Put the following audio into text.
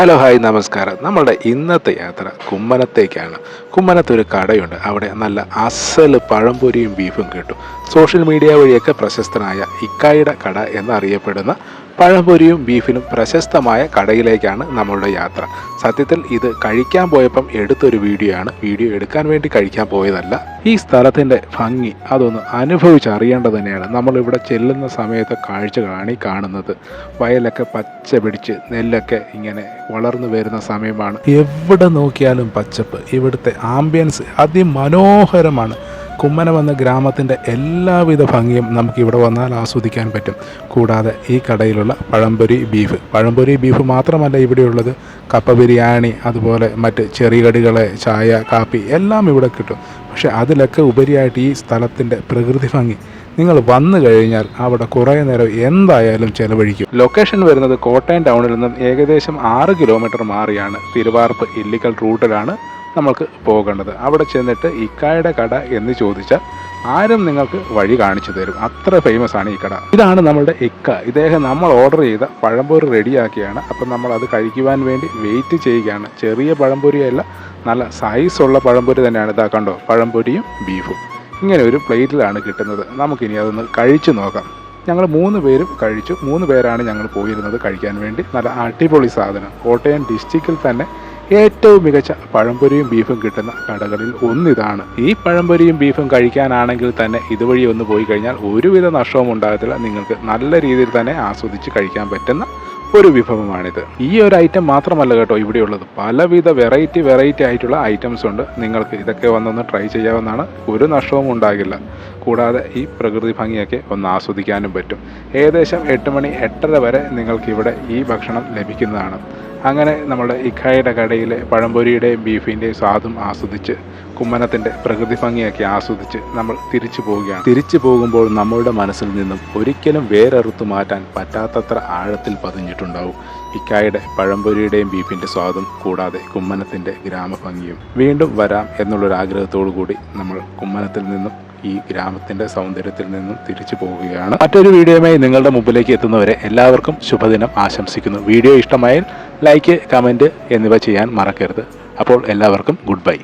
Hello hi നമസ്കാരം. നമ്മളുടെ ഇന്നത്തെ യാത്ര കുമ്മനത്തേക്കാണ്. കുമ്മനത്ത് ഒരു കടയുണ്ട്. അവിടെ നല്ല അസൽ പഴംപൊരിയും ബീഫും കിട്ടും. സോഷ്യൽ മീഡിയ വഴിയൊക്കെ പ്രശസ്തനായ ഇക്കായുടെ കട എന്നറിയപ്പെടുന്ന പഴംപൊരിയും ബീഫിനും പ്രശസ്തമായ കടയിലേക്കാണ് നമ്മളുടെ യാത്ര. സത്യത്തിൽ ഇത് കഴിക്കാൻ പോയപ്പം എടുത്തൊരു വീഡിയോ ആണ് വീഡിയോ എടുക്കാൻ വേണ്ടി കഴിക്കാൻ പോയതല്ല. ഈ സ്ഥലത്തിന്റെ ഭംഗി അതൊന്ന് അനുഭവിച്ചറിയേണ്ടത് തന്നെയാണ്. നമ്മളിവിടെ ചെല്ലുന്ന സമയത്തെ കാഴ്ച കാണി കാണുന്നത്. വയലൊക്കെ പച്ച പിടിച്ച് നെല്ലൊക്കെ ഇങ്ങനെ വളർന്നു വരുന്ന സമയമാണ്. എവിടെ നോക്കിയാലും പച്ചപ്പ്. ഇവിടുത്തെ ആംബിയൻസ് അതിമനോഹരമാണ്. കുമ്മനം എന്ന ഗ്രാമത്തിന്റെ എല്ലാവിധ ഭംഗിയും നമുക്ക് ഇവിടെ വന്നാൽ ആസ്വദിക്കാൻ പറ്റും. കൂടാതെ ഈ കടയിലുള്ള പഴംപൊരി ബീഫ്. പഴംപൊരി ബീഫ് മാത്രമല്ല ഇവിടെയുള്ളത്. കപ്പ ബിരിയാണി അതുപോലെ മറ്റ് ചെറികടികൾ ചായ കാപ്പി എല്ലാം ഇവിടെ കിട്ടും. പക്ഷേ അതിലൊക്കെ ഉപരിയായിട്ട് ഈ സ്ഥലത്തിന്റെ പ്രകൃതി ഭംഗി. നിങ്ങൾ വന്നു കഴിഞ്ഞാൽ അവിടെ കുറേ നേരം എന്തായാലും ചെലവഴിക്കും. ലൊക്കേഷൻ വരുന്നത് കോട്ടയം ടൗണിൽ നിന്നും ഏകദേശം ആറ് കിലോമീറ്റർ മാറിയാണ്. തിരുവാർപ്പ് ഇല്ലിക്കൽ റൂട്ടിലാണ് നമ്മൾക്ക് പോകേണ്ടത്. അവിടെ ചെന്നിട്ട് ഇക്കായുടെ കട എന്ന് ചോദിച്ചാൽ ആരും നിങ്ങൾക്ക് വഴി കാണിച്ചു തരും. അത്ര ഫേമസ് ആണ് ഈ കട. ഇതാണ് നമ്മളുടെ ഇക്ക. ഇദ്ദേഹം നമ്മൾ ഓർഡർ ചെയ്ത പഴംപൊരി റെഡിയാക്കിയാണ്. അപ്പം നമ്മൾ അത് കഴിക്കുവാൻ വേണ്ടി വെയിറ്റ് ചെയ്യുകയാണ്. ചെറിയ പഴംപൊരിയല്ല നല്ല സൈസുള്ള പഴംപൊരി തന്നെയാണ്. ഇതാക്കണ്ടോ കണ്ടോ? പഴംപൊരിയും ബീഫും ഇങ്ങനെ ഒരു പ്ലേറ്റിലാണ് കിട്ടുന്നത്. നമുക്കിനി അതൊന്ന് കഴിച്ച് നോക്കാം. ഞങ്ങൾ മൂന്ന് പേരും കഴിച്ചു. മൂന്ന് പേരാണ് ഞങ്ങൾ പോയിരുന്നത് കഴിക്കാൻ വേണ്ടി. നല്ല അടിപൊളി സാധനം. കോട്ടയം ഡിസ്ട്രിക്റ്റിൽ തന്നെ ഏറ്റവും മികച്ച പഴംപൊരിയും ബീഫും കിട്ടുന്ന കടകളിൽ ഒന്നിതാണ്. ഈ പഴംപൊരിയും ബീഫും കഴിക്കാനാണെങ്കിൽ തന്നെ ഇതുവഴി ഒന്ന് പോയി കഴിഞ്ഞാൽ ഒരുവിധ നഷ്ടവും ഉണ്ടാകത്തില്ല. നിങ്ങൾക്ക് നല്ല രീതിയിൽ തന്നെ ആസ്വദിച്ച് കഴിക്കാൻ പറ്റുന്ന ഒരു വിഭവമാണിത്. ഈ ഒരു ഐറ്റം മാത്രമല്ല കേട്ടോ ഇവിടെ ഉള്ളത് പലവിധ വെറൈറ്റി വെറൈറ്റി ആയിട്ടുള്ള ഐറ്റംസ് ഉണ്ട്. നിങ്ങൾക്ക് ഇതൊക്കെ വന്നൊന്ന് ട്രൈ ചെയ്യാവുന്നതാണ്. ഒരു നഷ്ടവും ഉണ്ടാകില്ല. കൂടാതെ ഈ പ്രകൃതി ഭംഗിയൊക്കെ ഒന്ന് ആസ്വദിക്കാനും പറ്റും. ഏകദേശം എട്ട് മണി എട്ടര വരെ നിങ്ങൾക്ക് ഇവിടെ ഈ ഭക്ഷണം ലഭിക്കുന്നതാണ്. അങ്ങനെ നമ്മുടെ ഇഖായുടെ കടയിലെ പഴംപൊരിയുടെയും ബീഫിന്റെയും സ്വാദും ആസ്വദിച്ച് കുമ്മനത്തിന്റെ പ്രകൃതി ഭംഗിയൊക്കെ ആസ്വദിച്ച് നമ്മൾ തിരിച്ചു പോവുകയാണ്. തിരിച്ചു പോകുമ്പോൾ നമ്മളുടെ മനസ്സിൽ നിന്നും ഒരിക്കലും വേറെറുത്തു മാറ്റാൻ പറ്റാത്തത്ര ആഴത്തിൽ പതിഞ്ഞിട്ടുണ്ടാവും. ഇക്കായുടെ പഴംപൊരിയുടെയും ബീഫിന്റെ സ്വാദും കൂടാതെ കുമ്മനത്തിന്റെ ഗ്രാമഭംഗിയും. വീണ്ടും വരാം എന്നുള്ളൊരാഗ്രഹത്തോടു കൂടി നമ്മൾ കുമ്മനത്തിൽ നിന്നും ഈ ഗ്രാമത്തിന്റെ സൗന്ദര്യത്തിൽ നിന്നും തിരിച്ചു പോവുകയാണ്. മറ്റൊരു വീഡിയോയുമായി നിങ്ങളുടെ മുമ്പിലേക്ക് എത്തുന്നവരെ എല്ലാവർക്കും ശുഭദിനം ആശംസിക്കുന്നു. വീഡിയോ ഇഷ്ടമായാൽ ലൈക്ക് കമന്റ് എന്നിവ ചെയ്യാൻ മറക്കരുത്. അപ്പോൾ എല്ലാവർക്കും ഗുഡ് ബൈ.